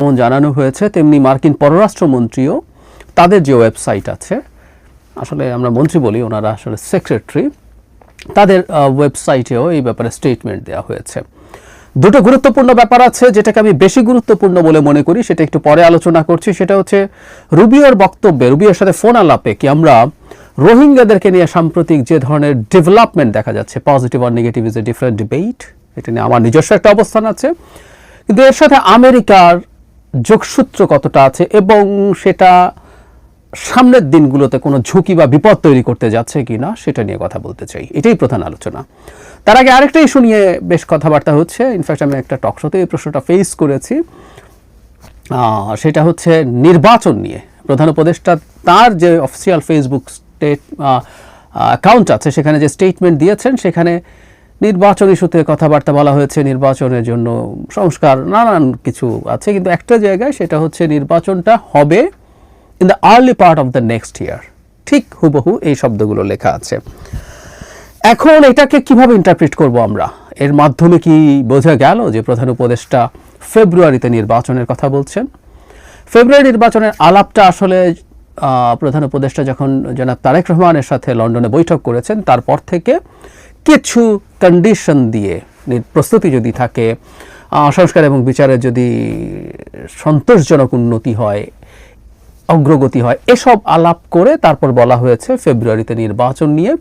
যেমন জানানো হয়েছে, তেমনি মার্কিন পররাষ্ট্রমন্ত্রীও তাদের যে ওয়েবসাইট আছে, আসলে আমরা মন্ত্রী বলি, ওনারা আসলে সেক্রেটারি, তাদের ওয়েবসাইটেও এই ব্যাপারে স্টেটমেন্ট দেওয়া হয়েছে। দুটো গুরুত্বপূর্ণ ব্যাপার আছে, যেটাকে আমি বেশি গুরুত্বপূর্ণ বলে মনে করি, সেটা একটু পরে আলোচনা করছি, সেটা হচ্ছে রুবিওর বক্তব্যে, রুবিওর সাথে ফোন আলাপে কি আমরা রোহিঙ্গাদেরকে নিয়ে সাম্প্রতিক যে ধরনের ডেভেলপমেন্ট দেখা যাচ্ছে positive R negative is a different debate এটা নিয়ে আমার নিজস্ব একটা অবস্থান আছে। কিন্তু এর সাথে আমেরিকার যোগসূত্র কতটা আছে এবং সেটা সামনের দিনগুলোতে কোনো ঝুঁকি বা বিপদ তৈরি করতে যাচ্ছে কি না, সেটা নিয়ে কথা বলতে চাই। এটাই প্রধান আলোচনা। তার আগে আরেকটা ইস্যু নিয়ে বেশ কথাবার্তা হচ্ছে। ইনফ্যাক্ট আমি একটা টকশোতে এই প্রশ্নটা ফেস করেছি। সেটা হচ্ছে নির্বাচন নিয়ে। প্রধান উপদেষ্টা তার যে অফিসিয়াল ফেসবুক স্টেট অ্যাকাউন্ট আছে, সেখানে যে স্টেটমেন্ট দিয়েছেন, সেখানে নির্বাচন ইস্যুতে কথাবার্তা বলা হয়েছে নির্বাচনের জন্য। সংস্কার নানান কিছু আছে, কিন্তু একটা জায়গায় সেটা হচ্ছে নির্বাচনটা হবে in the early part of the next year ঠিক হুবহু এই শব্দগুলো লেখা আছে। এখন এটাকে কীভাবে ইন্টারপ্রিট করব আমরা? এর মাধ্যমে কি বোঝা গেল যে প্রধান উপদেষ্টা ফেব্রুয়ারিতে নির্বাচনের কথা বলছেন? ফেব্রুয়ারি নির্বাচনের আলাপটা আসলে প্রধান উপদেষ্টা যখন জনাব তারেক রহমানের সাথে লন্ডনে বৈঠক করেছেন, তারপর থেকে কিছু কন্ডিশন দিয়ে প্রস্তুতি যদি থাকে সংস্কার এবং বিচারের যদি সন্তোষজনক উন্নতি হয়, অগ্রগতি হয়, এসব আলাপ করে তারপর বলা হয়েছে ফেব্রুয়ারিতে নির্বাচন নিয়ে।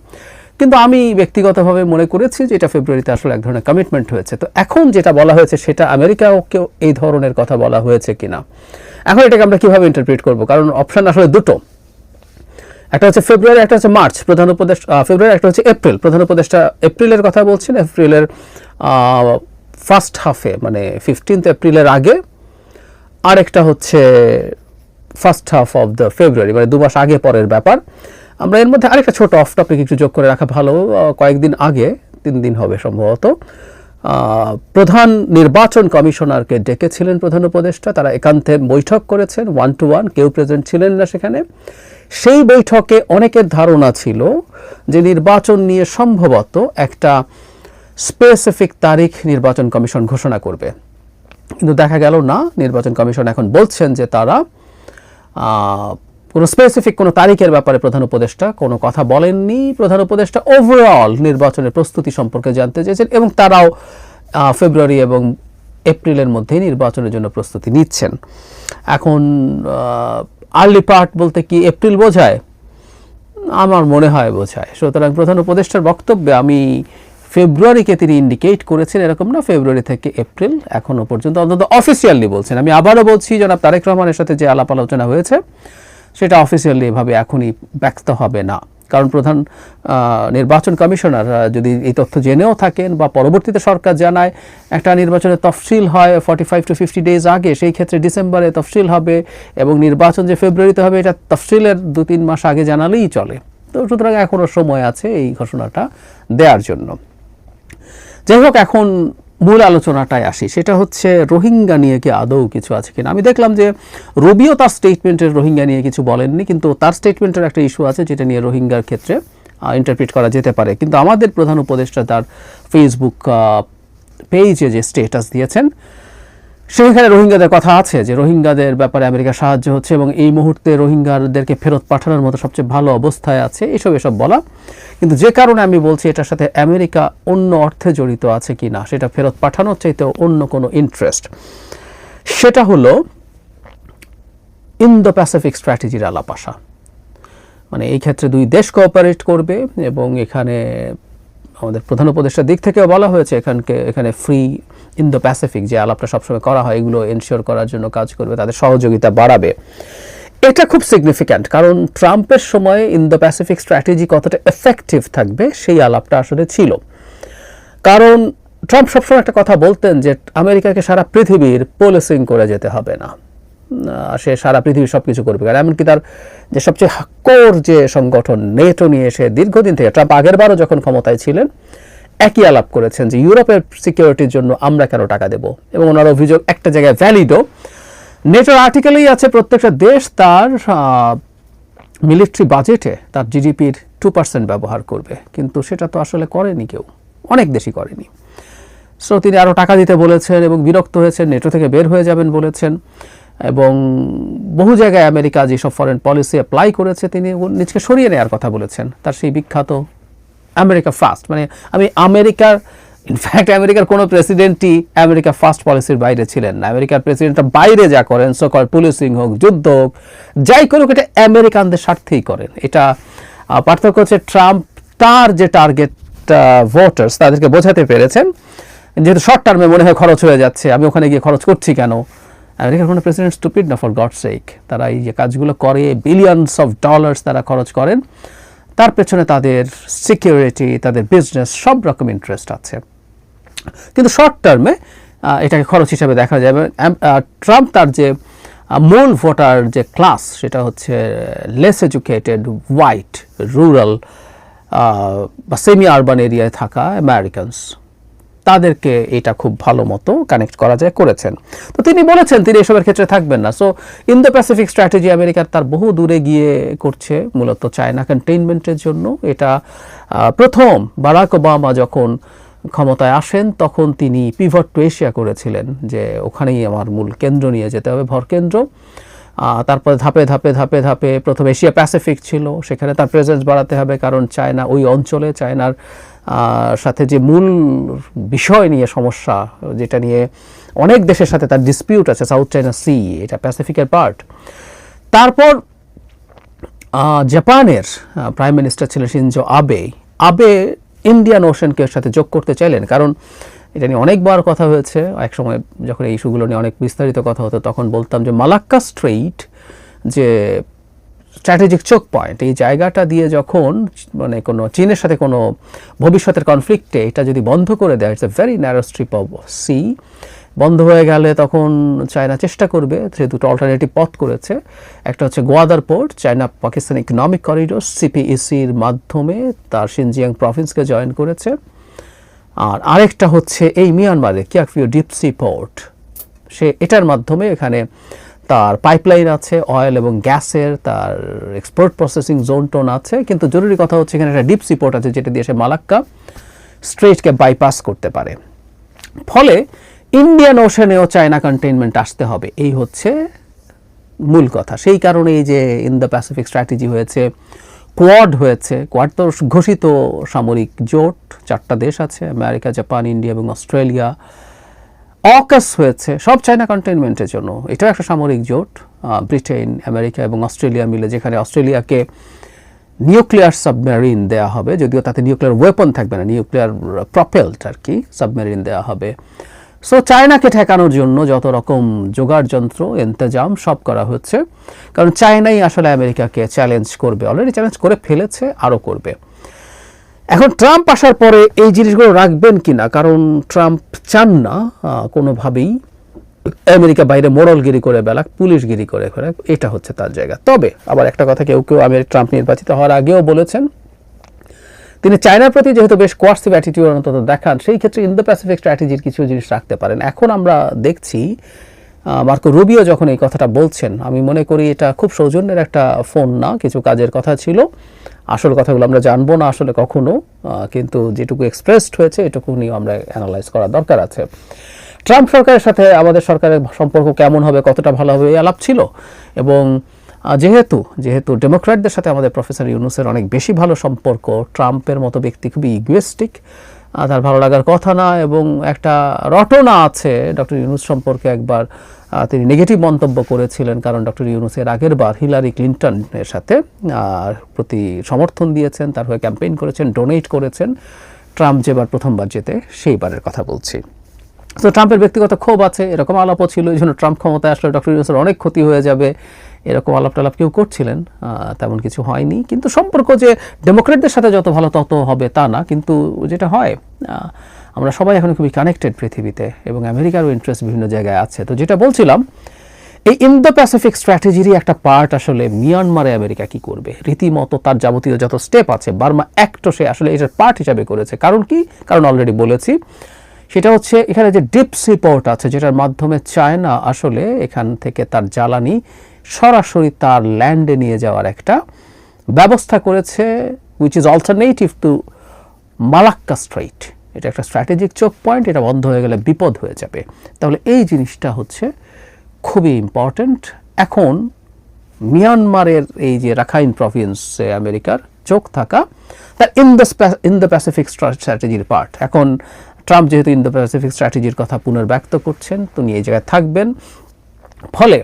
কিন্তু আমি ব্যক্তিগতভাবে মনে করেছি যে এটা ফেব্রুয়ারিতে আসলে এক ধরনের কমিটমেন্ট হয়েছে। তো এখন যেটা বলা হয়েছে সেটা আমেরিকাকেও এই ধরনের কথা বলা হয়েছে কিনা। এখন এটাকে আমরা কীভাবে ইন্টারপ্রিট করব? কারণ অপশন আসলে দুটো। একটা হচ্ছে ফেব্রুয়ারি একটা হচ্ছে মার্চ প্রধান উপদেশ আহ, ফেব্রুয়ারি একটা হচ্ছে এপ্রিল। প্রধান উপদেষ্টা এপ্রিলের কথা বলছেন এপ্রিলের ফার্স্ট হাফে মানে ফিফটিন্থ এপ্রিলের আগে। আরেকটা হচ্ছে first half of the February মানে দু মাস আগে পরের ব্যাপার। আমরা এর মধ্যে আরেকটা ছোট অফ টপিক একটু যোগ করে রাখা ভালো কয়েকদিন আগে তিন দিন হবে সম্ভবত। প্রধান নির্বাচন কমিশনারকে ডেকেছিলেন প্রধান উপদেষ্টা তারা একান্তে বৈঠক করেছেন ওয়ান টু ওয়ান কেউ প্রেজেন্ট ছিলেন না সেখানে। সেই বৈঠকে অনেকের ধারণা ছিল যে নির্বাচন নিয়ে সম্ভবত একটা স্পেসিফিক তারিখ নির্বাচন কমিশন ঘোষণা করবে। কিন্তু দেখা গেল না, নির্বাচন কমিশন এখন বলছেন যে তারা কোনো স্পেসিফিক কোনো তারিখের ব্যাপারে প্রধান উপদেষ্টা কোনো কথা বলেননি। প্রধান উপদেষ্টা ওভারঅল নির্বাচনের প্রস্তুতি সম্পর্কে জানতে চেয়েছেন এবং তারাও ফেব্রুয়ারি এবং এপ্রিলের মধ্যেই নির্বাচনের জন্য প্রস্তুতি নিচ্ছেন। এখন আর্লি পার্ট বলতে কি এপ্রিল বোঝায়? আমার মনে হয় বোঝায়। সুতরাং প্রধান উপদেষ্টার বক্তব্যে আমি ফেব্রুয়ারিকে তিনি ইন্ডিকেট করেছেন, এরকম না ফেব্রুয়ারি থেকে এপ্রিল এখনও পর্যন্ত অন্তত অফিসিয়ালি বলছেন। আমি আবারও বলছি, জনাব তারেক রহমানের সাথে যে আলাপ আলোচনা হয়েছে, সেটা অফিসিয়ালি এভাবে এখনই ব্যক্ত হবে না। কারণ প্রধান নির্বাচন কমিশনার যদি এই তথ্য জেনেও থাকেন বা পরবর্তীতে সরকার জানায় একটা নির্বাচনের তফসিল হয় forty five to fifty days আগে, সেই ক্ষেত্রে ডিসেম্বরে তফসিল হবে এবং নির্বাচন যে ফেব্রুয়ারিতে হবে, এটা তফসিলের দু তিন মাস আগে জানালেই চলে। তো সুতরাং এখনও সময় আছে এই ঘোষণাটা দেওয়ার জন্য। যাই হোক, এখন মূল আলোচনাটায় আসি। সেটা হচ্ছে, রোহিঙ্গা নিয়ে কি আদৌ কিছু আছে কিনা? আমি দেখলাম যে রবিও তার স্টেটমেন্টের রোহিঙ্গা নিয়ে কিছু বলেননি, কিন্তু তার স্টেটমেন্টের একটা ইস্যু আছে যেটা নিয়ে রোহিঙ্গার ক্ষেত্রে ইন্টারপ্রিট করা যেতে পারে। কিন্তু আমাদের প্রধান উপদেষ্টা তার ফেসবুক পেজে যে স্টেটাস দিয়েছেন সেখানে রোহিঙ্গাদের কথা আছে যে রোহিঙ্গাদের ব্যাপারে আমেরিকা সাহায্য হচ্ছে এবং এই মুহূর্তে রোহিঙ্গাদেরকে ফেরত পাঠানোর মতো সবচেয়ে ভালো অবস্থায় আছে, এসব এসব বলা। কিন্তু যে কারণে আমি বলছি এটার সাথে আমেরিকা অন্য অর্থে জড়িত আছে কি না সেটা ফেরত পাঠানোর চাইতে অন্য কোনো ইন্টারেস্ট সেটা হলো ইন্দো প্যাসিফিক স্ট্র্যাটেজির আলাপ আসা মানে এই ক্ষেত্রে দুই দেশ কোঅপারেট করবে এবং এখানে আমাদের প্রধান উপদেষ্টার দিক থেকেও বলা হয়েছে, এখানকে, এখানে ফ্রি ইন্দো প্যাসিফিক যে আলাপটা সবসময় করা হয়, এগুলো এনশিওর করার জন্য কাজ করবে, তাদের সহযোগিতা বাড়াবে। এটা খুব সিগনিফিক্যান্ট কারণ ট্রাম্পের সময় ইন্দো প্যাসিফিক স্ট্র্যাটেজি কতটা এফেক্টিভ থাকবে, সেই আলাপটা আসলে ছিল। কারণ ট্রাম্প সবসময় একটা কথা বলতেন যে, আমেরিকাকে সারা পৃথিবীর পোলিসিং করে যেতে হবে না। সে সারা পৃথিবী সব কিছু করবে। কারণ এমনকি তার যে সবচেয়ে কোর যে সংগঠন, নেটো নিয়ে এসে দীর্ঘদিন থেকে, ট্রাম্প আগের বারও যখন ক্ষমতায় ছিলেন একই আলাপ করেছেন যে, ইউরোপের সিকিউরিটির জন্য আমরা কেন টাকা দেব? এবং ওনার অভিযোগ একটা জায়গায় ভ্যালিডও নেটোর আর্টিকেলেই আছে, প্রত্যেকটা দেশ তার মিলিটারি বাজেটে তার জিডিপির টু পার্সেন্ট ব্যবহার করবে। কিন্তু সেটা তো আসলে করেনি কেউ। অনেক দেশই করেনি। সো তিনি আরও টাকা দিতে বলেছেন এবং বিরক্ত হয়েছেন, নেটো থেকে বের হয়ে যাবেন বলেছেন। এবং বহু জায়গায় আমেরিকা যেসব ফরেন পলিসি অ্যাপ্লাই করেছে, তিনি নিজকে সরিয়ে নেওয়ার কথা বলেছেন। তার সেই বিখ্যাত আমেরিকা ফার্স্ট মানে আমি আমেরিকার ইনফ্যাক্ট আমেরিকার কোনো প্রেসিডেন্টই আমেরিকা ফার্স্ট পলিসির বাইরে ছিলেন না। আমেরিকার প্রেসিডেন্টটা বাইরে যা করেন সকল পুলিশিং হোক, যুদ্ধ হোক, যাই করুক, এটা আমেরিকানদের স্বার্থেই করেন। এটা পার্থক্য হচ্ছে ট্রাম্প তার যে টার্গেট ভোটার্স তাদেরকে বোঝাতে পেরেছেন। যেহেতু শর্ট টার্মে মনে হয় খরচ হয়ে যাচ্ছে, আমি ওখানে গিয়ে খরচ করছি কেন? আমেরিকার কোনো প্রেসিডেন্ট স্টুপিড না ফর গড সেক তারা এই যে কাজগুলো করে বিলিয়নস অফ ডলার্স তারা খরচ করেন। তার পেছনে তাদের সিকিউরিটি তাদের বিজনেস সব রকম ইন্টারেস্ট আছে। কিন্তু শর্ট টার্মে এটাকে খরচ হিসাবে দেখা যাবে ট্রাম্প তার যে মূল ভোটার যে ক্লাস সেটা হচ্ছে লেস এডুকেটেড হোয়াইট রুরাল বা সেমি আরবান এরিয়ায় থাকা আমেরিকানস তাদেরকে এটা খুব ভালো মতো কানেক্ট করা যায় করেছেন। তো তিনি বলেছেন, তিনি এসবের ক্ষেত্রে থাকবেন না। So in the Pacific strategy আমেরিকার তার বহু দূরে গিয়ে করছে, মূলত চায়না কন্টেইনমেন্টের জন্য। এটা প্রথম বারাক ওবামা যখন ক্ষমতায় আসেন, তখন তিনি পিভট টু এশিয়া করেছিলেন, যে ওখানেই আমার মূল কেন্দ্র নিয়ে যেতে হবে ভরকেন্দ্র তারপরে ধাপে ধাপে ধাপে ধাপে প্রথম এশিয়া প্যাসিফিক ছিল, সেখানে তার প্রেজেন্স বাড়াতে হবে, কারণ চায়না ওই অঞ্চলে চায়নার সাথে যে মূল বিষয় নিয়ে সমস্যা, যেটা নিয়ে অনেক দেশের সাথে তার ডিসপিউট আছে সাউথ চায়না সি এটা প্যাসিফিকের পার্ট তারপর জাপানের প্রাইম মিনিস্টার ছিলেন সিনজো আবে আবে ইন্ডিয়ান ওশনকে সাথে যোগ করতে চাইলেন, কারণ এটা নিয়ে অনেকবার কথা হয়েছে। একসময় যখন এই ইস্যুগুলো নিয়ে অনেক বিস্তারিত কথা হতো, তখন বলতাম যে মালাক্কা স্ট্রেইট যে স্ট্র্যাটেজিক চোক পয়েন্ট এই জায়গাটা দিয়ে যখন মানে কোনো চীনের সাথে কোনো ভবিষ্যতের কনফ্লিক্টে এটা যদি বন্ধ করে দেয় it's a very narrow strip of sea বন্ধ হয়ে গেলে তখন চায়না চেষ্টা করবে সে দুটো অল্টারনেটিভ পথ করেছে। একটা হচ্ছে Gwadar port China Pakistan economic corridor সিপিইসির মাধ্যমে তার সিনজিয়াং প্রভিন্সকে জয়েন করেছে। আর আরেকটা হচ্ছে এই মিয়ানমারে কিয়াকফিও ডিপসি পোর্ট সে এটার মাধ্যমে এখানে তার পাইপলাইন আছে অয়েল এবং গ্যাসের তার এক্সপোর্ট প্রসেসিং জোন টোন আছে, কিন্তু জরুরি কথা হচ্ছে এখানে একটা ডিপ সিপোর্ট আছে যেটা দিয়ে সে মালাক্কা স্ট্রেটকে বাইপাস করতে পারে। ফলে ইন্ডিয়ান ওশানেও চায়না কন্টেইনমেন্ট আসতে হবে। এই হচ্ছে মূল কথা। সেই কারণে এই যে ইন দ্য প্যাসিফিক স্ট্র্যাটেজি হয়েছে কোয়াড হয়েছে কোয়াড তো ঘোষিত সামরিক জোট, চারটা দেশ আছে আমেরিকা জাপান ইন্ডিয়া এবং অস্ট্রেলিয়া অকাস হয়েছে, সব চায়না কন্টেইনমেন্টের জন্য। এটাও একটা সামরিক জোট ব্রিটেন, আমেরিকা এবং অস্ট্রেলিয়া মিলে, যেখানে অস্ট্রেলিয়াকে নিউক্লিয়ার সাবমেরিন দেওয়া হবে, যদিও তাতে নিউক্লিয়ার ওয়েপন থাকবে না নিউক্লিয়ার প্রপেলড আর কি সাবমেরিন দেওয়া হবে। সো চায়নাকে ঠেকানোর জন্য যত রকম জোগাড় যন্ত্র, ইন্তজাম সব করা হচ্ছে। কারণ চায়নাই আসলে আমেরিকাকে চ্যালেঞ্জ করবে অলরেডি চ্যালেঞ্জ করে ফেলেছে, আরও করবে। এখন ট্রাম্প আসার পরে এই জিনিসগুলো রাখবেন কিনা? কারণ ট্রাম্প চান না কোনোভাবেই আমেরিকা বাইরে মোড়লগিরি করে বেলাক পুলিশগিরি করে বেলাক এটা হচ্ছে তার জায়গা। তবে আবার একটা কথা, কেউ কেউ আমি ট্রাম্প নির্বাচিত হওয়ার আগেও বলেছেন, তিনি চায়নার প্রতি যেহেতু বেশ কোয়ার্সিভ অ্যাটিটিউড অন্তত দেখান, সেই ক্ষেত্রে ইন্দো প্যাসিফিক স্ট্র্যাটেজির কিছু জিনিস রাখতে পারেন। এখন আমরা দেখছি মার্কো রুবিও যখন এই কথাটা বলছেন, আমি মনে করি এটা খুব সৌজন্যের একটা ফোন না, কিছু কাজের কথা ছিল। আসল কথাগুলো আমরা জানব না আসলে কখনো কিন্তু যেটুকু এক্সপ্রেসড হয়েছে এটুকু নিয়ে আমরা অ্যানালাইজ করা দরকার আছে। ট্রাম্প সরকারের সাথে আমাদের সরকারের সম্পর্ক কেমন হবে, কতটা ভালো হবে, এই আলাপ ছিল। এবং যেহেতু যেহেতু ডেমোক্র্যাটদের সাথে আমাদের প্রফেসর ইউনুসের অনেক বেশি ভালো সম্পর্ক ট্রাম্পের মতো ব্যক্তি খুবই ইগুয়েস্টিক তার ভালো লাগার কথা না এবং একটা রটনা আছে ডক্টর ইউনুস সম্পর্কে একবার তিনি নেগেটিভ মন্তব্য করেছিলেন কারণ ডক্টর ইউনুসের আগের বার হিলারি ক্লিন্টনের সাথে প্রতি সমর্থন দিয়েছেন, তার হয়ে ক্যাম্পেইন করেছেন ডোনেট করেছেন। ট্রাম্প যেবার প্রথমবার যেতে সেইবারের কথা বলছি। তো ট্রাম্পের ব্যক্তিগত ক্ষোভ আছে, এরকম আলাপও ছিল, এই জন্য ট্রাম্প ক্ষমতায় আসলে ডক্টর ইউনুসের অনেক ক্ষতি হয়ে যাবে। এরকম আলাপ টালাপ কেউ করছিলেন তেমন কিছু হয়নি। কিন্তু সম্পর্ক যে ডেমোক্রেটদের সাথে যত ভালো তত হবে তা না, কিন্তু যেটা হয় আমরা সবাই এখন খুবই কানেক্টেড পৃথিবীতে এবং আমেরিকারও ইন্টারেস্ট বিভিন্ন জায়গায় আছে। তো যেটা বলছিলাম, এই ইন্দো প্যাসিফিক স্ট্র্যাটেজিরই একটা পার্ট আসলে মিয়ানমারে আমেরিকা কি করবে? রীতিমতো তার যাবতীয় যত স্টেপ আছে, বার্মা অ্যাক্টও সে আসলে এটার পার্ট হিসাবে করেছে। কারণ কি? কারণ অলরেডি বলেছি সেটা হচ্ছে এখানে যে ডিপ পোর্ট আছে, যেটার মাধ্যমে চায়না আসলে এখান থেকে তার জ্বালানি সরাসরি তার ল্যান্ডে নিয়ে যাওয়ার একটা ব্যবস্থা করেছে which is alternative to Malacca strait এটা একটা স্ট্র্যাটেজিক চোক পয়েন্ট এটা বন্ধ হয়ে গেলে বিপদ হয়ে যাবে। তাহলে এই জিনিসটা হচ্ছে খুবই ইম্পর্ট্যান্ট এখন মিয়ানমারের এই যে রাখাইন প্রভিন্সে আমেরিকার চোখ থাকা তার in the in the Pacific স্ট্র্যাটেজির part এখন ট্রাম্প যেহেতু ইন্দো প্যাসিফিক স্ট্র্যাটেজির কথা পুনর্ব্যক্ত করছেন, তিনি এই জায়গায় থাকবেন। ফলে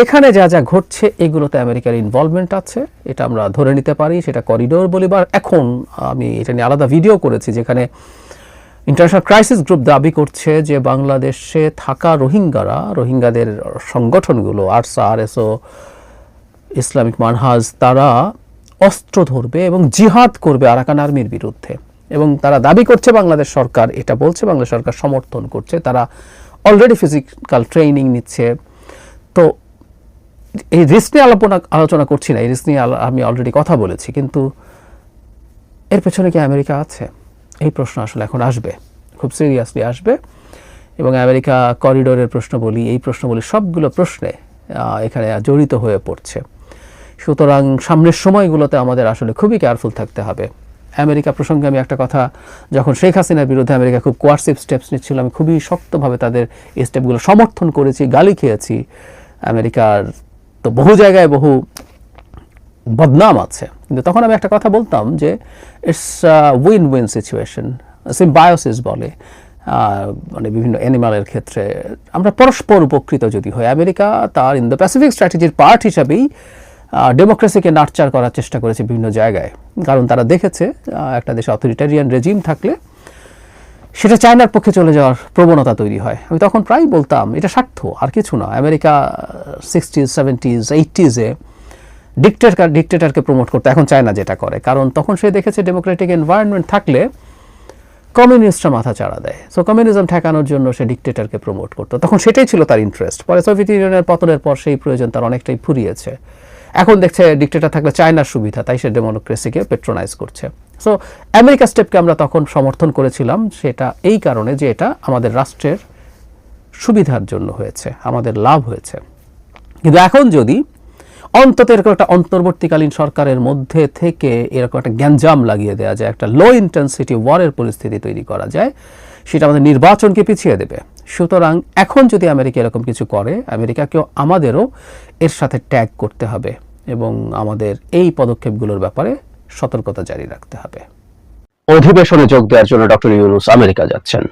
এখানে যা যা ঘটছে, এগুলোতে আমেরিকার ইনভলভমেন্ট আছে, এটা আমরা ধরে নিতে পারি, সেটা করিডোর বলি বা এখন আমি এটা নিয়ে আলাদা ভিডিও করেছি যেখানে ইন্টারন্যাশনাল ক্রাইসিস গ্রুপ দাবি করছে যে বাংলাদেশে থাকা রোহিঙ্গারা, রোহিঙ্গাদের সংগঠনগুলো, আরসা, আরএসও, ইসলামিক মানহাজ, তারা অস্ত্র ধরবে এবং জিহাদ করবে আরাকান আর্মির বিরুদ্ধে। এবং তারা দাবি করছে বাংলাদেশ সরকার, এটা বলছে বাংলাদেশ সরকার সমর্থন করছে, তারা অলরেডি ফিজিক্যাল ট্রেনিং নিচ্ছে। তো এই রিস্ক নিয়ে আলোচনা আলোচনা করছি না, এই রিস্ক নিয়ে আমি অলরেডি কথা বলেছি, কিন্তু এর পেছনে কি আমেরিকা আছে? এই প্রশ্ন আসলে এখন আসবে, খুব সিরিয়াসলি আসবে। এবং আমেরিকা করিডোরের প্রশ্ন বলি এই প্রশ্ন বলি সবগুলো প্রশ্নে এখানে জড়িত হয়ে পড়ছে। সুতরাং সামনের সময়গুলোতে আমাদের আসলে খুবই কেয়ারফুল থাকতে হবে। আমেরিকা প্রসঙ্গে আমি একটা কথা, যখন শেখ হাসিনার বিরুদ্ধে আমেরিকা খুব কোয়ার্সিভ স্টেপস নিচ্ছিল, আমি খুবই শক্তভাবে তাদের এই স্টেপগুলো সমর্থন করেছি, গালি খেয়েছি। আমেরিকার তো বহু জায়গায় বহু বদনাম আছে। কিন্তু তখন আমি একটা কথা বলতাম যে it's win win situation symbiosis বলে। মানে বিভিন্ন অ্যানিমালের ক্ষেত্রে আমরা পরস্পর উপকৃত যদি হয় আমেরিকা তার ইন দ্য প্যাসিফিক স্ট্র্যাটেজির পার্ট হিসাবেই ডেমোক্রেসিকে নার্চার করার চেষ্টা করেছে বিভিন্ন জায়গায়। কারণ তারা দেখেছে একটা দেশে অথরিটারিয়ান রেজিম থাকলে সেটা চায়নার পক্ষে চলে যাওয়ার প্রবণতা তৈরি হয়। আমি তখন প্রায় বলতাম, এটা স্বার্থ, আর কিছু না। আমেরিকা সিক্সটিজ সেভেন্টিজ এইটিজে ডিক্টেটার ডিক্টেটারকে প্রমোট করতে, এখন চায়না যেটা করে। কারণ তখন সে দেখেছে ডেমোক্রেটিক এনভায়রনমেন্ট থাকলে কমিউনিস্টরা মাথা চাড়া দেয়। সো কমিউনিজম ঠেকানোর জন্য সে ডিক্টেটারকে প্রমোট করতো। তখন সেটাই ছিল তার ইন্টারেস্ট পরে সোভিয়েত ইউনিয়নের পতনের পর সেই প্রয়োজন তার অনেকটাই ফুরিয়েছে। এখন দেখছে ডিক্টেটার থাকলে চায়নার সুবিধা, তাই সে ডেমোক্রেসিকে পেট্রোনাইজ করছে। সো আমেরিকা স্টেপকে আমরা তখন সমর্থন করেছিলাম, সেটা এই কারণে যে এটা আমাদের রাষ্ট্রের সুবিধার জন্য হয়েছে, আমাদের লাভ হয়েছে। কিন্তু এখন যদি অন্তত এরকম একটা অন্তর্বর্তীকালীন সরকারের মধ্যে থেকে এরকম একটা গ্যাঞ্জাম লাগিয়ে দেওয়া যায়, একটা লো ইন্টেন্সিটি ওয়ারের পরিস্থিতি তৈরি করা যায় সেটা আমাদের নির্বাচনকে পিছিয়ে দেবে। সুতরাং এখন যদি আমেরিকা এরকম কিছু করে, আমেরিকাকেও আমাদেরও এর সাথে ট্যাগ করতে হবে এবং আমাদের এই পদক্ষেপগুলোর ব্যাপারে সতর্কতা জারি রাখতে হবে। অধিবেশনে যোগ দেওয়ার জন্য ডক্টর ইউনুস আমেরিকা যাচ্ছেন।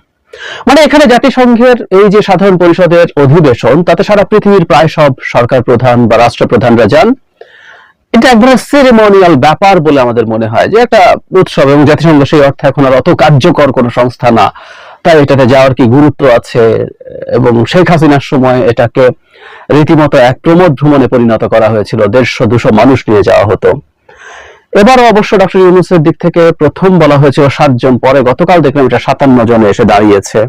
মানে এখানে জাতিসংঘের এই যে সাধারণ পরিষদের অধিবেশন, তাতে সারা পৃথিবীর প্রায় সব সরকার প্রধান বা রাষ্ট্রপ্রধানরা যান। এটা একবারে সেরেমনিয়াল ব্যাপার বলে আমাদের মনে হয় যে একটা উৎসব এবং জাতিসংঘ সেই অর্থে এখন আর অত কার্যকর কোনো সংস্থা না। তাই এটাতে যাওয়ার কি গুরুত্ব আছে? এবং শেখ হাসিনার সময় এটাকে রীতিমতো এক প্রমোদ ভ্রমণে পরিণত করা হয়েছিল। দেড়শো দুশো মানুষ নিয়ে যাওয়া হতো। এবারও অবশ্য ডক্টর ইউনুসের দিক থেকে প্রথম বলা হয়েছিল সাতজন, পরে গতকাল দেখলাম এটা সাতান্ন জনে এসে দাঁড়িয়েছে।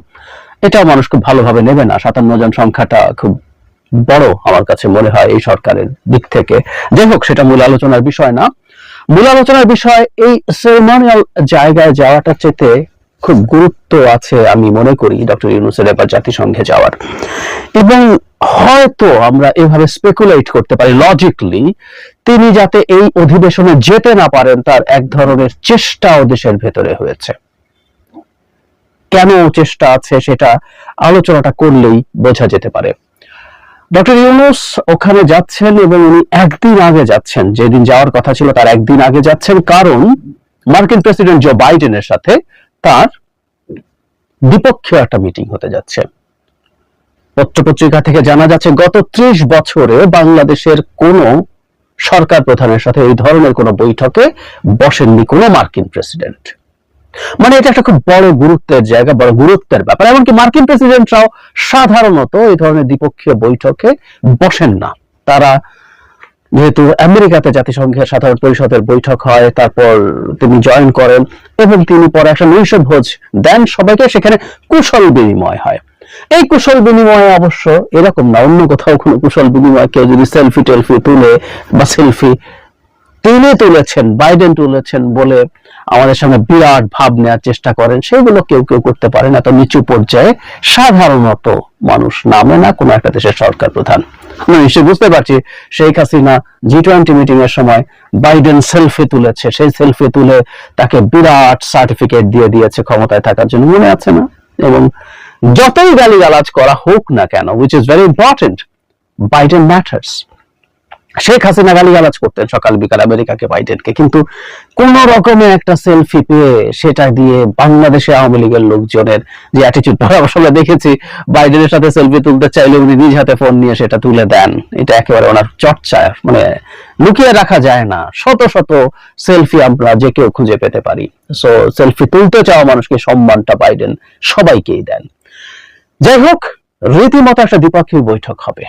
এটাও মানুষ খুব ভালোভাবে নেবে না। সাতান্ন জন সংখ্যাটা খুব বড় আমার কাছে মনে হয় এই সরকারের দিক থেকে। যাই হোক, সেটা মূল আলোচনার বিষয় না। মূল আলোচনার বিষয়, এই সেরেমনিয়াল জায়গায় যাওয়াটা চেতে খুব গুরুত্ব আছে আমি মনে করি ডক্টর ইউনুসের এবার জাতিসংঘে যাওয়ার। এবং হয়তো আমরা এভাবে স্পেকুলেট করতে পারি লজিকলি তিনি যাতে এই অধিবেশনে যেতে না পারেন, তার এক ধরনের চেষ্টাও দেশের ভেতরে হয়েছে। কেন চেষ্টা আছে সেটা আলোচনাটা করলেই বোঝা যেতে পারে। ডক্টর ইউনুস ওখানে যাচ্ছেন এবং উনি একদিন আগে যাচ্ছেন। যেদিন যাওয়ার কথা ছিল তার একদিন আগে যাচ্ছেন। কারণ মার্কিন প্রেসিডেন্ট জো বাইডেনের সাথে তার দ্বিপক্ষীয় একটা মিটিং হতে যাচ্ছে। পত্রপত্রিকা থেকে জানা যাচ্ছে, গত ত্রিশ বছরে বাংলাদেশের কোন সরকার প্রধানের সাথে এই ধরনের কোন বৈঠকে বসেননি কোনো মার্কিন প্রেসিডেন্ট। মানে এটা একটা খুব বড় গুরুত্বের জায়গা, বড় গুরুত্বের ব্যাপার। এমনকি মার্কিন প্রেসিডেন্টরাও সাধারণত এই ধরনের দ্বিপক্ষীয় বৈঠকে বসেন না। তারা যেহেতু আমেরিকাতে জাতিসংঘের সাধারণ পরিষদের বৈঠক হয়, তারপর তিনি জয়েন করেন এবং তিনি পরে একটা নৈশ ভোজ দেন সবাইকে, সেখানে কুশল বিনিময় হয়। এই কুশল বিনিময়ে অবশ্য এরকম না, অন্য কোথাও কোনো কুশল বিনিময় কেউ যদি সেলফি টেলফি তুলে বা সেলফি তিনি তুলেছেন, বাইডেন তুলেছেন বলে আমাদের সামনে বিরাট ভাব নেওয়ার চেষ্টা করেন। সেগুলো কেউ কেউ করতে পারে না। তো নিচু পর্যায়ে সাধারণত মানুষ নামে না, কোনো একটা দেশের সরকার প্রধান। আমরা বুঝতে পারছি, Sheikh Hasina G twenty meeting এর সময় বাইডেন সেলফি তুলেছে। সেই সেলফি তুলে তাকে বিরাট সার্টিফিকেট দিয়ে দিয়েছে ক্ষমতায় থাকার জন্য। মনে আছে না? এবং যতই গালিগালাজ করা হোক না কেন which is very important Biden matters Sheikh Hasina গালিগালাজ করতেন সকাল বিকাল আমেরিকাকে, বাইডেনকে। কিন্তু কোন রকমে একটা সেলফি পেয়ে সেটা দিয়ে বাংলাদেশে আওয়ামী লীগের লোকজনের যে অ্যাটিচিউড আসলে দেখেছি, বাইডেনের সাথে সেলফি তুলতে চাইলে উনি নিজ হাতে ফোন নিয়ে সেটা তুলে দেন। এটা একেবারে ওনার চর্চা মানে লুকিয়ে রাখা যায় না। শত শত সেলফি আমরা যে কেউ খুঁজে পেতে পারি। সো সেলফি তুলতে চাওয়া মানুষকে সম্মানটা বাইডেন সবাইকেই দেন। যাই হোক, রীতিমতো একটা দ্বিপক্ষীয় বৈঠক হবে।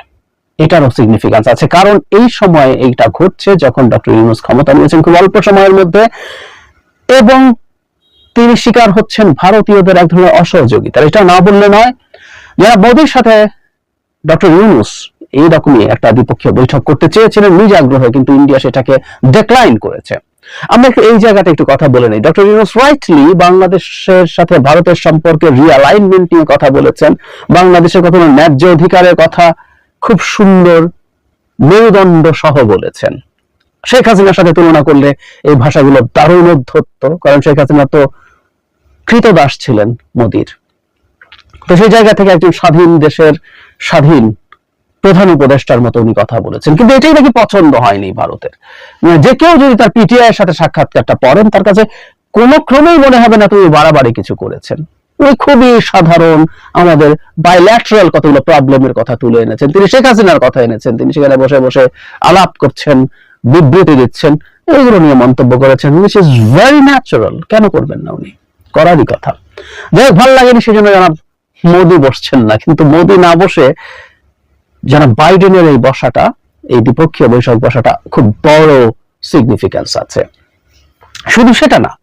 এটারও সিগনিফিকেন্স আছে। কারণ এই সময়ে এইটা ঘটছে যখন ডক্টর ইউনুস ক্ষমতা নিয়েছেন খুব অল্প সময়ের মধ্যে এবং তিনি শিকার হচ্ছেন ভারতীয়দের এক ধরনের অসহযোগিতার। এটা না বললে নয়, যারা মোদীর সাথে ডক্টর ইউনুস এইরকমই একটা দ্বিপক্ষীয় বৈঠক করতে চেয়েছিলেন, নিজ আগ্রহে কিন্তু ইন্ডিয়া সেটাকে ডিক্লাইন করেছে। আমরা একটু এই জায়গাটা একটু কথা বলে নিই। ডক্টর ইউনুস রাইটলি বাংলাদেশের সাথে ভারতের সম্পর্কে রিঅ্যালাইনমেন্ট নিয়ে কথা বলেছেন। বাংলাদেশের কথা ন্যায্য অধিকারের কথা খুব সুন্দর মেরুদণ্ড সহ বলেছেন। শেখ হাসিনার সাথে তুলনা করলে এই ভাষাগুলো দারুণ অধ্যত্ত, কারণ শেখ হাসিনা তো কৃতদাস ছিলেন মোদির। তো সেই জায়গা থেকে একজন স্বাধীন দেশের স্বাধীন প্রধান উপদেষ্টার মতো উনি কথা বলেছেন। কিন্তু এটাই নাকি পছন্দ হয়নি ভারতের। মানে যে কেউ যদি তার পিটিআই এর সাথে সাক্ষাৎকারটা পড়েন, তার কাছে কোনো ক্রমেই মনে হবে না তুমি বাড়াবাড়ি কিছু করেছেন। উনি খুবই সাধারণ আমাদের বাইল্যাটারাল কতগুলো প্রবলেমের কথা তুলে এনেছেন। তিনি শেখ হাসিনার কথা এনেছেন। তিনি সেখানে বসে বসে আলাপ করছেন, বিবৃতি দিচ্ছেন। এইগুলো নিয়ে মন্তব্য করেছেন উইচ ইজ ভেরি ন্যাচারাল কেন করবেন না উনি? করারই কথা। যাই হোক, ভালো লাগেনি সেজন্য জানাব মোদি বসছেন না। কিন্তু মোদি না বসে যারা বাইডেনের এই বসাটা, এই দ্বিপক্ষীয় বৈঠক বসাটা খুব বড় সিগনিফিক্যান্স আছে। শুধু সেটা না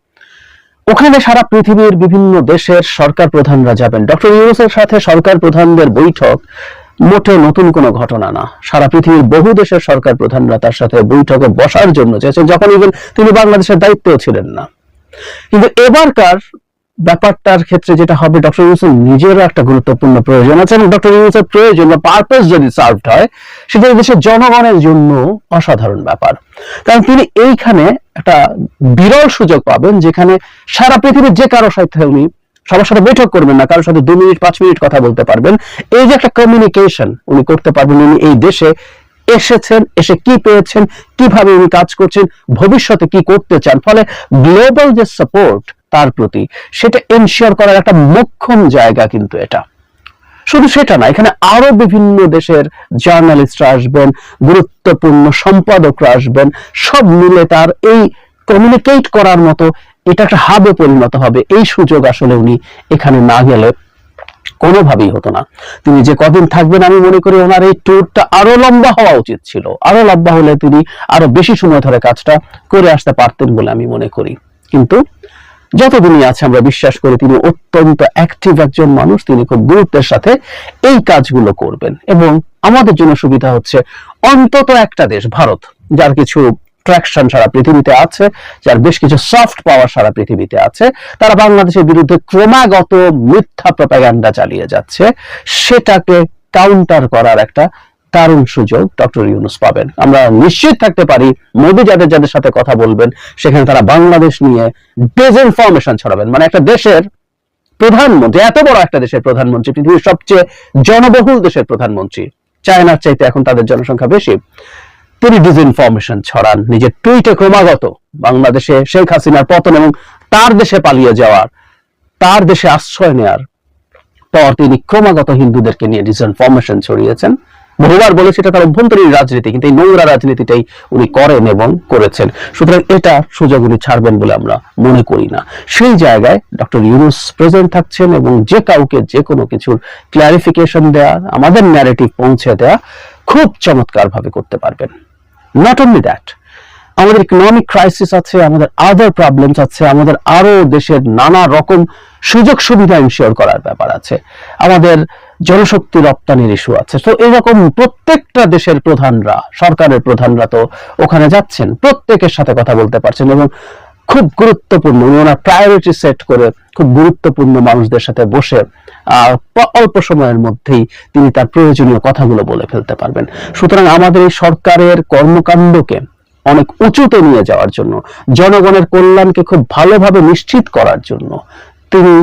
ওখানে সারা পৃথিবীর বিভিন্ন দেশের সরকার প্রধানরা যাবেন। ডক্টর ইউনুসের সাথে সরকার প্রধানদের বৈঠক মোটে নতুন কোনো ঘটনা না। সারা পৃথিবীর বহু দেশের সরকার প্রধানরা তার সাথে বৈঠকে বসার জন্য চেয়েছেন, যখন ইভেন তিনি বাংলাদেশের দায়িত্বেও ছিলেন না। কিন্তু এবারকার ব্যাপারটার ক্ষেত্রে যেটা হবে ডক্টর ইউনুসের নিজেরও একটা গুরুত্বপূর্ণ প্রয়োজন আছে এবং ডক্টর ইউনুসের প্রয়োজন বা পারপাস যদি সার্ভড হয়, সেটা দেশের জনগণের জন্য অসাধারণ ব্যাপার। কারণ তিনি এইখানে একটা বিরল সুযোগ পাবেন যেখানে সারা পৃথিবীর যে কারও সাথে উনি সবার সাথে বৈঠক করবেন না, কারোর সাথে দু মিনিট, পাঁচ মিনিট কথা বলতে পারবেন। এই যে একটা কমিউনিকেশন উনি করতে পারবেন, উনি এই দেশে এসেছেন, এসে কি পেয়েছেন, কীভাবে উনি কাজ করছেন, ভবিষ্যতে কি করতে চান, ফলে গ্লোবাল যে সাপোর্ট তার প্রতি। সেটা এনশিওর করার একটা মোক্ষম জায়গা কিন্তু এটা। শুধু সেটা না, এখানে আরও বিভিন্ন দেশের জার্নালিস্টরা আসবেন, গুরুত্বপূর্ণ সম্পাদকরা আসবেন, সব মিলে তার এই কমিউনিকেট করার মতো এটা একটা হাবে পরিণত হবে। এই সুযোগ আসলে উনি এখানে না গেলে কোনোভাবেই হতো না। তিনি যে কদিন থাকবেন আমি মনে করি ওনার এই ট্যুরটা আরও লম্বা হওয়া উচিত ছিল। আরও লম্বা হলে তিনি আরও বেশি সময় ধরে কাজটা করে আসতে পারতেন বলে আমি মনে করি। কিন্তু যতদিনই আছে, আমরা বিশ্বাস করি তিনি অত্যন্ত অ্যাক্টিভ একজন মানুষ, তিনি খুব গুরুত্বের সাথে এই কাজগুলো করবেন। এবং আমাদের জন্য সুবিধা হচ্ছে অন্তত একটা দেশ, ভারত, যার কিছু ট্র্যাকশন সারা পৃথিবীতে আছে, যার বেশ কিছু সফট পাওয়ার সারা পৃথিবীতে আছে, তারা বাংলাদেশের বিরুদ্ধে ক্রমাগত মিথ্যা প্রপাগান্ডা চালিয়ে যাচ্ছে। সেটাকে কাউন্টার করার একটা দারুণ সুযোগ ডক্টর ইউনুস পাবেন। আমরা নিশ্চিত থাকতে পারি মোদী যাদের যাদের সাথে কথা বলবেন, সেখানে তারা বাংলাদেশ নিয়ে ডিসইনফরমেশন ছড়াবেন। মানে একটা দেশের প্রধানমন্ত্রী, এত বড় একটা দেশের প্রধানমন্ত্রী, পৃথিবীর সবচেয়ে জনবহুল দেশের প্রধানমন্ত্রী। চায়নার চাইতে এখন তাদের জনসংখ্যা বেশি। তিনি ডিসইনফরমেশন ছড়ান নিজের টুইটে ক্রমাগত। বাংলাদেশে শেখ হাসিনার পতন এবং তার দেশে পালিয়ে যাওয়ার, তার দেশে আশ্রয় নেয়ার পর তিনি ক্রমাগত হিন্দুদেরকে নিয়ে ডিসইনফরমেশন ছড়িয়েছেন। বহুবার বলেছে এটা তার অভ্যন্তরীণ রাজনীতি, কিন্তু এই নোংরা রাজনীতিটাই উনি করেন এবং করেছেন। সুতরাং এটা সুযোগ উনি ছাড়বেন বলে আমরা মনে করি না। সেই জায়গায় ডক্টর ইউনুস প্রেজেন্ট থাকছেন এবং যে কাউকে যে কোনো কিছুর ক্লারিফিকেশন দেয়া, আমাদের ন্যারেটিভ পৌঁছে দেয়া খুব চমৎকার ভাবে করতে পারবেন। নট অনলি দ্যাট আমাদের ইকোনমিক ক্রাইসিস আছে, আমাদের আদার প্রবলেমস আছে, আমাদের আরও দেশের নানা রকম সুযোগ সুবিধা ইনশিওর করার ব্যাপার আছে। আমাদের জনশক্তি রপ্তানির ইস্যু আছে। তো এরকম প্রত্যেকটা দেশের প্রধানরা, সরকারের প্রধানরা তো ওখানে যাচ্ছেন, প্রত্যেকের সাথে কথা বলতে পারছেন এবং খুব গুরুত্বপূর্ণ ওনার প্রায়োরিটি সেট করে খুব গুরুত্বপূর্ণ মানুষদের সাথে বসে অল্প সময়ের মধ্যেই তিনি তার প্রয়োজনীয় কথাগুলো বলে ফেলতে পারবেন। সুতরাং আমাদের এই সরকারের কর্মকাণ্ডকে অনেক উঁচুতে নিয়ে যাওয়ার জন্য, জনগণের কল্যাণকে খুব ভালোভাবে নিশ্চিত করার জন্য তিনি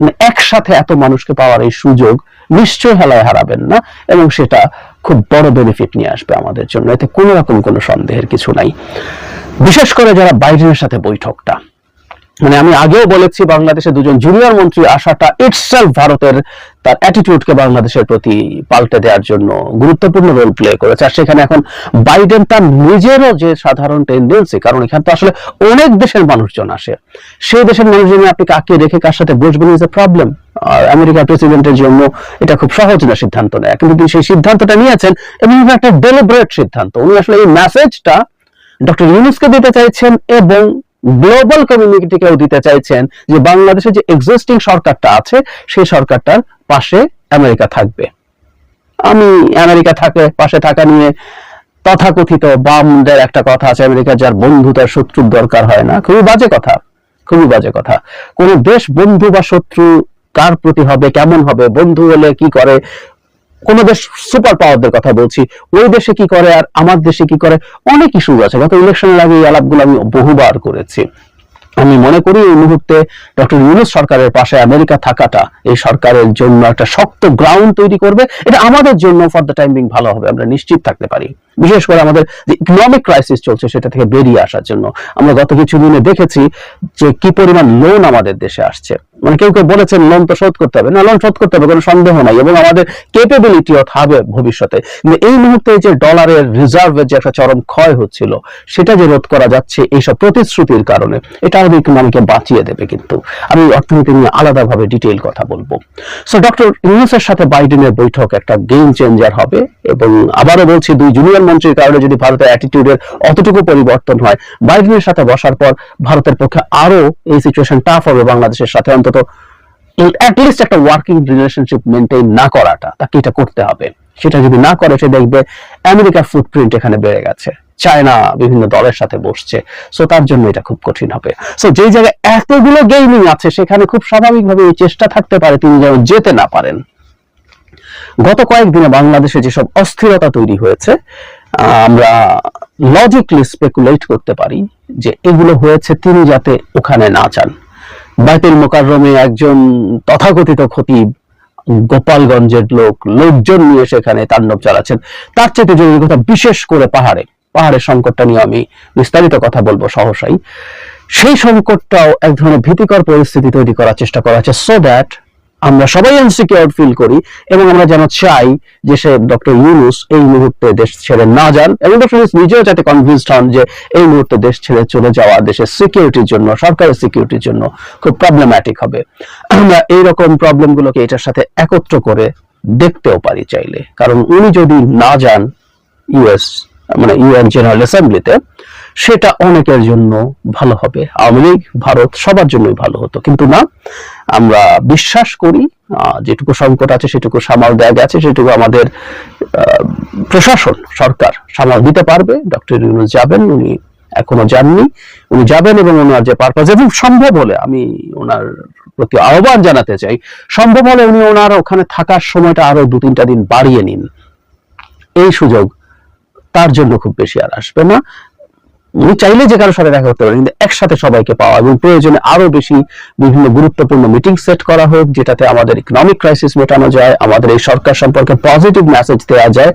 মানে একসাথে এত মানুষকে পাওয়ার এই সুযোগ নিশ্চয় হেলায় হারাবেন না, এবং সেটা খুব বড় বেনিফিট নিয়ে আসবে আমাদের জন্য। এতে কোনো রকম কোনো সন্দেহের কিছু নাই। বিশেষ করে যারা বাইডেনের সাথে বৈঠকটা মানে আমি আগেও বলেছি বাংলাদেশে দুজন জুনিয়র মন্ত্রী আসাটা ইটসেলফ ভারতের তার অ্যাটিটিউডকে বাংলাদেশের প্রতি পাল্টে দেওয়ার জন্য গুরুত্বপূর্ণ রোল প্লে করেছে। আর সেখানে এখন বাইডেন তার নিজেরও যে সাধারণ টেন্ডেন্সি কারণ এখানে তো আসলে অনেক দেশের মানুষজন আসে। সেই দেশের মানুষজন আপনি কাকে রেখে কার সাথে বসবেন ইজ এ প্রবলেম আর আমেরিকার প্রেসিডেন্টের জন্য এটা খুব সহজ না সিদ্ধান্ত নেয়। কিন্তু তিনি সেই সিদ্ধান্তটা নিয়েছেন এবং একটা ডেলিব্রেট সিদ্ধান্ত। উনি আসলে এই মেসেজটা ডক্টর ইউনুসকে দিতে চাইছেন এবং গ্লোবাল কমিউনিটিকেও দিতে চাইছেন যে বাংলাদেশে যে এক্সিস্টিং সরকারটা আছে সেই সরকারটার পাশে আমেরিকা থাকবে। আমি আমেরিকা থাকে, পাশে থাকা নিয়ে তথাকথিত বামদের একটা কথা আছে আমেরিকা যার বন্ধু তার শত্রুর দরকার হয় না। খুবই বাজে কথা, খুবই বাজে কথা। কোন দেশ বন্ধু বা শত্রু কার প্রতি হবে, কেমন হবে, বন্ধু হলে কি করে কোন দেশ সুপার পাওয়ারদের কথা বলছি, ওই দেশে কি করে আর আমার দেশে কি করে? অনেক ইস্যু আছে। গত ইলেকশনের আগে এই আলাপগুলো আমি বহুবার করেছি। আমি মনে করি এই মুহূর্তে ডক্টর ইউনুস সরকারের পাশে আমেরিকা থাকাটা, এই সরকারের জন্য একটা শক্ত গ্রাউন্ড তৈরি করবে। এটা আমাদের জন্য ফর দ্য টাইমিং ভালো হবে, আমরা নিশ্চিত থাকতে পারি। বিশেষ করে আমাদের যে ইকোনমিক ক্রাইসিস চলছে সেটা থেকে বেরিয়ে আসার জন্য। আমরা গত কিছুদিনে দেখেছি যে কি পরিমাণ লোন আমাদের দেশে আসছে। মানে কেউ কেউ বলেছেন লোন তো শোধ করতে হবে। না লোন শোধ করতে হবে, কোনো সন্দেহ নাই। এবং আমাদের ক্যাপেবিলিটিও থাকবে ভবিষ্যতে। কিন্তু এই মুহূর্তে যে ডলারের রিজার্ভের যে একটা চরম ক্ষয় হচ্ছিল, সেটা যে রোধ করা যাচ্ছে এইসব প্রতিশ্রুতির কারণে, এটা আমাদের ইকোনমিকে বাঁচিয়ে দেবে কিন্তু। আমি অর্থনীতি নিয়ে আলাদাভাবে ডিটেইল কথা বলব। সো ডক্টর ইউনুসের সাথে বাইডেনের বৈঠক একটা গেম চেঞ্জার হবে এবং আবারও বলছি, দুই জুনিয়র মন্ত্রীর কারণে যদি ভারতের অ্যাটিটিউডের অতটুকু পরিবর্তন হয় বাইডেনের সাথে বসার পর ভারতের পক্ষে আরও এই সিচুয়েশন টাফ হবে বাংলাদেশের সাথে। অন্তত অ্যাটলিস্ট একটা ওয়ার্কিং রিলেশনশিপ মেনটেন না করাটা তাকে এটা করতে হবে? সেটা যদি না করে, সে দেখবে আমেরিকার ফুটপ্রিন্ট এখানে বেড়ে গেছে। চায়না বিভিন্ন দলের সাথে বসছে। সো তার জন্য এটা খুব কঠিন হবে। সো যেই জায়গায় এতগুলো গেমিং আছে, সেখানে খুব স্বাভাবিকভাবে এই চেষ্টা থাকতে পারে, তিনি যেন যেতে না পারেন। গত কয়েকদিনে বাংলাদেশে যেসব অস্থিরতা তৈরি হয়েছে আমরা লজিকলি স্পেকুলেট করতে পারি যে এগুলো হয়েছে তিনি যাতে ওখানে না যান বাইতুল মোকাররমে একজন তথাকথিত খতিব, গোপালগঞ্জের লোক, লোকজন নিয়ে সেখানে তাণ্ডব চালাচ্ছেন। তার চেয়ে জরুরি কথা, বিশেষ করে পাহাড়ে, পাহাড়ের সংকটটা নিয়ে আমি বিস্তারিত কথা বলব সহসাই। সেই সংকটটাও এক ধরনের ভীতিকর পরিস্থিতি তৈরি করার চেষ্টা করা হচ্ছে সো দ্যাট আমরা সবাই ইনসিকিউর ফিল করি এবং আমরা যেন চাই যে সে ডক্টর ইউনুস এই মুহূর্তে দেশ ছেড়ে না যান এবং ডক্টর ইউনুস নিজেও যাতে কনভিন্সড হন যে এই মুহূর্তে দেশ ছেড়ে চলে যাওয়া দেশের সিকিউরিটির জন্য, সরকারের সিকিউরিটির জন্য খুব প্রবলেম্যাটিক হবে। আমরা এইরকম প্রবলেমগুলোকে এটার সাথে একত্র করে দেখতেও পারি চাইলে। কারণ উনি যদি না যান ইউএস মানে ইউএন জেনারেল অ্যাসেম্বলিতে সেটা অনেকের জন্য ভালো হবে। আওয়ামী লীগ, ভারত সবার জন্যই ভালো হতো। কিন্তু না, আমরা বিশ্বাস করি যেটুকু সংকট আছে সেটুকু সামাল দেওয়া গেছে, সেটুকু আমাদের প্রশাসন, সরকার সামাল দিতে পারবে। ডক্টর ইউনুস যাবেন, উনি এখনও যাননি। উনি যাবেন এবং ওনার যে পারপাস এবং সম্ভব হলে আমি ওনার প্রতি আহ্বান জানাতে চাই, সম্ভব হলে উনি ওনার ওখানে থাকার সময়টা আরও দু তিনটা দিন বাড়িয়ে নিন। এই সুযোগ তার জন্য খুব বেশি আর আসবে না। উনি চাইলে যে কারোর সাথে দেখা করতে পারেন কিন্তু একসাথে সবাইকে পাওয়া এবং প্রয়োজনে আরও বেশি বিভিন্ন গুরুত্বপূর্ণ মিটিং সেট করা হোক, যেটাতে আমাদের ইকোনমিক ক্রাইসিস মেটানো যায়, আমাদের এই সরকার সম্পর্কে পজিটিভ মেসেজ দেওয়া যায়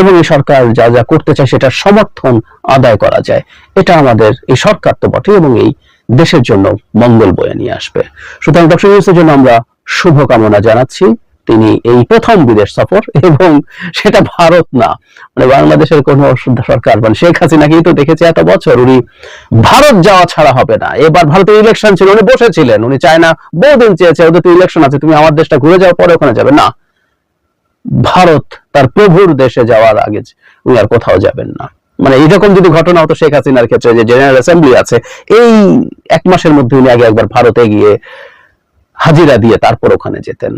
এবং এই সরকার যা যা করতে চায় সেটার সমর্থন আদায় করা যায়। এটা আমাদের এই সরকার তো বটে এবং এই দেশের জন্য মঙ্গল বয়ে নিয়ে আসবে। সুতরাং ইউনুসের জন্য আমরা শুভকামনা জানাচ্ছি। তিনি এই প্রথম বিদেশ সফর এবং সেটা ভারত না। মানে বাংলাদেশের কোন সরকার মানে শেখ হাসিনাকেই তো দেখেছে এত বছর, উনি ভারত যাওয়া ছাড়া হবে না। এবার ভারতের ইলেকশন ছিল, উনি বসেছিলেন, উনি চায় না বহুদিন চেয়েছে, ওদের তো ইলেকশন আছে, তুমি আমার দেশটা ঘুরে যাওয়ার পরে ওখানে যাবে। না। ভারত তার প্রভুর দেশে যাওয়ার আগে উনি আর কোথাও যাবেন না। মানে এরকম যদি ঘটনা হতো শেখ হাসিনার ক্ষেত্রে যে জেনারেল অ্যাসেম্বলি আছে, এই এক মাসের মধ্যে উনি আগে একবার ভারতে গিয়ে হাজিরা দিয়ে তারপর ওখানে যেতেন।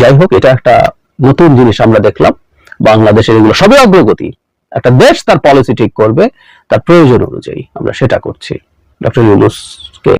যাই হোক, এটা একটা নতুন জিনিস আমরা দেখলাম। বাংলাদেশের এগুলো সবই অগ্রগতি। একটা দেশ তার পলিসি ঠিক করবে, তার প্রয়োজন অনুযায়ী আমরা সেটা করছি। ডক্টর ইউনুসকে